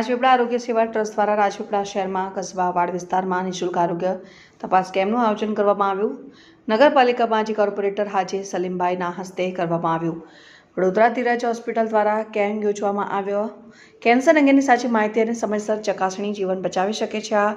રાજપીપળા આરોગ્ય સેવા ટ્રસ્ટ દ્વારા રાજપીપળા શહેરમાં કસ્બા, વાડ વિસ્તારમાં નિઃશુલ્ક આરોગ્ય તપાસ કેમ્પનું આયોજન કરવામાં આવ્યું. નગરપાલિકા જે કોર્પોરેટર હાજી સલીમભાઈના હસ્તે કરવામાં આવ્યું. વડોદરા ધીરજ હોસ્પિટલ દ્વારા કેમ્પ યોજવામાં આવ્યો. કેન્સર અંગેની સાચી માહિતી અને સમયસર ચકાસણી જીવન બચાવી શકે છે. આ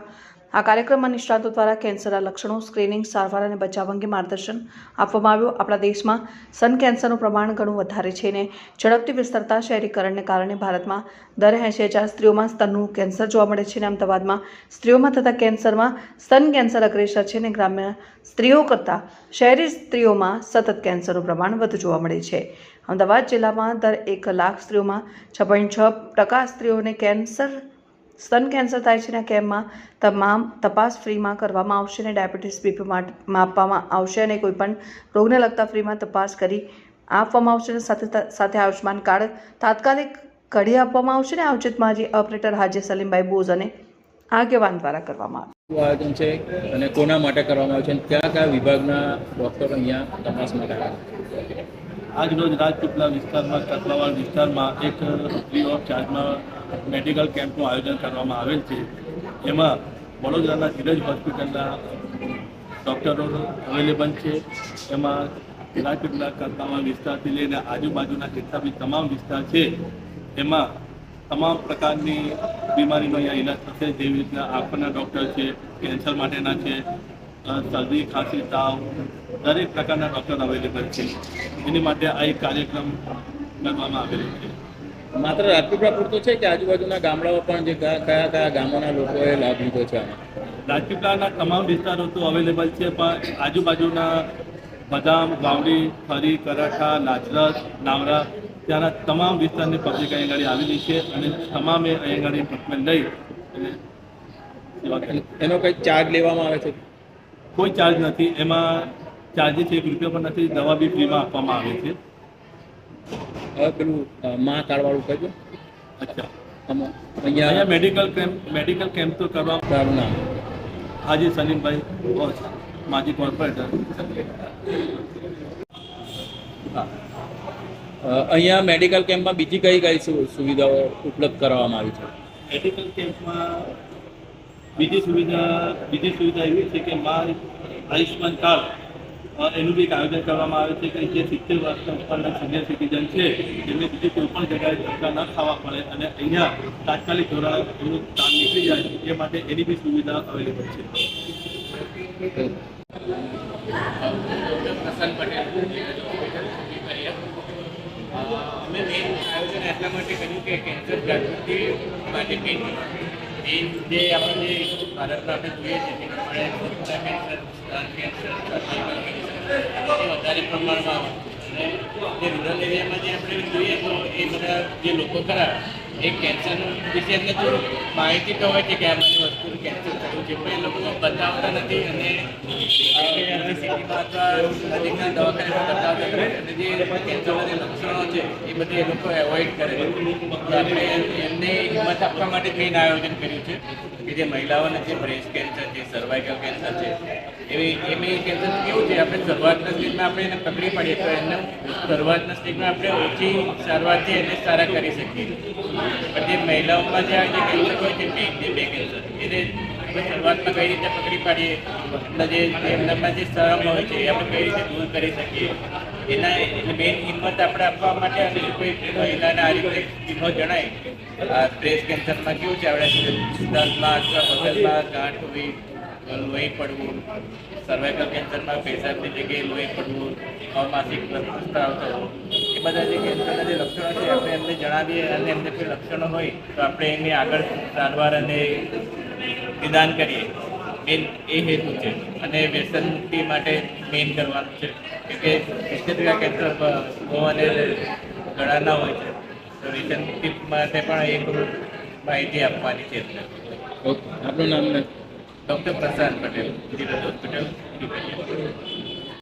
આ કાર્યક્રમમાં નિષ્ણાતો દ્વારા કેન્સરના લક્ષણો, સ્ક્રીનિંગ, સારવાર અને બચાવ અંગે માર્ગદર્શન આપવામાં આવ્યું. આપણા દેશમાં સ્તન કેન્સરનું પ્રમાણ ઘણું વધારે છે અને ઝડપથી વિસ્તરતા શહેરીકરણને કારણે ભારતમાં દર એંશી હજાર સ્ત્રીઓમાં સ્તનનું કેન્સર જોવા મળે છે અને અમદાવાદમાં સ્ત્રીઓમાં થતા કેન્સરમાં સ્તન કેન્સર અગ્રેસર છે અને ગ્રામ્ય સ્ત્રીઓ કરતાં શહેરી સ્ત્રીઓમાં સતત કેન્સરનું પ્રમાણ વધુ જોવા મળે છે. અમદાવાદ જિલ્લામાં દર એક લાખ સ્ત્રીઓમાં છ પોઈન્ટ છ ટકા સ્ત્રીઓને કેન્સર સ્તન કેન્સર થાય છે એના કેમ્પમાં તમામ તપાસ ફ્રીમાં કરવામાં આવશે અને ડાયાબિટીસ બીપી માપવામાં આવશે અને કોઈપણ રોગને લગતા ફ્રીમાં તપાસ કરી આપવામાં આવશે અને સાથે સાથે આયુષ્માન કાર્ડ તાત્કાલિક કઢી આપવામાં આવશે ને આયોજિત માજી, ઓપરેટર હાજી સલીમભાઈ બોઝ અને આગેવાન દ્વારા કરવામાં આવશે આયોજન છે અને કોના માટે કરવામાં આવે છે કયા વિભાગના ડૉક્ટરો અહીંયા તપાસ માટે છે આજ રોજ રાજપીપળા વિસ્તારમાં કતલાવાડ વિસ્તારમાં એક ફ્રી ઓફ ચાર્જમાં મેડિકલ કેમ્પનું આયોજન કરવામાં આવેલ છે. એમાં વડોદરાના ધીરજ હોસ્પિટલના ડૉક્ટરો અવેલેબલ છે. એમાં રાજપીપળા કતલાવાડ વિસ્તારથી લઈને આજુબાજુના જેટલા બી તમામ વિસ્તાર છે, એમાં તમામ પ્રકારની બીમારીનો અહીંયા ઈલાજ થશે. જેવી રીતના આપણના ડૉક્ટર છે કેન્સર માટેના છે શરદી ખાંસી તાવ દરેક પ્રકારના ડૉક્ટર અવેલેબલ છે. એની માટે આ એક કાર્યક્રમ કરવામાં આવેલો છે. માત્ર રાજપીપળા પૂરતો છે કે આજુબાજુના ગામડાઓ પણ જે કયા કયા ગામોના લોકોએ લાભ લીધો છે રાજપીપળાના તમામ વિસ્તારો તો અવેલેબલ છે પણ આજુબાજુના બદામ વાવડી ફરી કરાઠા લાજરસ નાવરા ત્યાંના તમામ વિસ્તારની પબ્લિક અહીં આગળ આવેલી છે અને તમામે અહીં આગળ ટ્રીટમેન્ટ લઈ એનો કંઈક ચાર્જ લેવામાં આવે છે? કોઈ ચાર્જ નથી. એમાં ચાર્જીસ એક રૂપિયા પણ નથી. દવા બી ફ્રીમાં આપવામાં આવે છે. હવે પેલું મા કાર્ડવાળું કહેજો. અચ્છા. અહીંયા અહીંયા મેડિકલ કેમ્પ મેડિકલ કેમ્પ તો કરવા સારું નામ હાજી સલીમભાઈ બોસ માજી કોર્પોરેટર. હા. અહીંયા મેડિકલ કેમ્પમાં બીજી કઈ કઈ સુવિધાઓ ઉપલબ્ધ કરવામાં આવી છે? મેડિકલ કેમ્પમાં બીજી સુવિધા બીજી સુવિધા એવી છે કે મા આયુષ્યમાન કાર્ડ એનું બી એક આયોજન કરવામાં આવે છે કે જે સિત્તેર વર્ષના ઉપરના સિનિયર સિટીઝન છે એમને બીજી કોઈ પણ જગ્યાએ ધક્કા ન ખાવા પડે અને અહીંયા તાત્કાલિક ધોરણ એનું કામ નીકળી જાય, એ માટે એની બી સુવિધા અવેલેબલ છે. અમે મેઇન આયોજન એટલા માટે કર્યું કે કેન્સર જાગૃતિ માટે મેઇન મેઇન જે આપણે ભારતમાં આપણે જોઈએ છે તે પ્રમાણે સ્તન કેન્સર એ વધારે પ્રમાણમાં અને જે રૂરલ એરિયામાં જે આપણે જોઈએ તો એ બધા જે લોકો ખરા, એ કેન્સરનું વિશે એમને તો માહિતી તો હોય છે કે આ બધી વસ્તુનું કેન્સર એ બતાવતા નથી અને નજીકના બતાવતા જે લક્ષણો છે એ બધે એ લોકો એવોઇડ કરે છે. આપણે એમને હિંમત આપવા માટે મેઇન આયોજન કર્યું છે કે જે મહિલાઓને જે બ્રેસ્ટ કેન્સર છે સર્વાઇકલ કેન્સર છે, એવી એમની કેન્સર કેવું છે? આપણે શરૂઆતના સ્ટેજમાં આપણે એને પકડી પાડીએ તો એને શરૂઆતના સ્ટેજમાં આપણે ઓછી સારવારથી એને સારા કરી શકીએ. પણ જે મહિલાઓમાં જે આ જે કેન્સર હોય છે જે બે કેન્સર એને શરૂઆતમાં કઈ રીતે પકડી પાડીએ એમના જે એમનામાં જે શરમ હોય છે, એ આપણે કઈ રીતે દૂર કરી શકીએ? એના એટલે મેઇન કિંમત આપણે આપવા માટે અને કોઈ મહિલાને આ રીતે ચિહ્નો જણાય. બ્રેસ્ટ કેન્સરમાં કેવું છે? આપણે સ્તનમાં અથવા મગજમાં ગાંઠ હોવી લોહી પડવું સર્વાઇકલ કેન્સરમાં પેશાબની જગ્યાએ લોહી પડવું, અમાસિક સ્ત્રાવ થવો એ બધા જે કેન્સરના જે લક્ષણો છે, આપણે એમને જણાવીએ અને એમને કોઈ લક્ષણો હોય તો આપણે એની આગળ સારવાર અને નિદાન કરીએ. મેઇન એ હેતુ છે અને વ્યસન મુક્તિ માટે મેઇન કરવાનું છે. કે સિત્તેર ટકા કેન્સર બહુ અને ગળાના હોય છે. તો વ્યસન મુક્તિ માટે પણ એક માહિતી આપવાની છે ઓકે આપનું નામ ડૉક્ટર પ્રશાંત પટેલ ધીરજ હોસ્પિટલ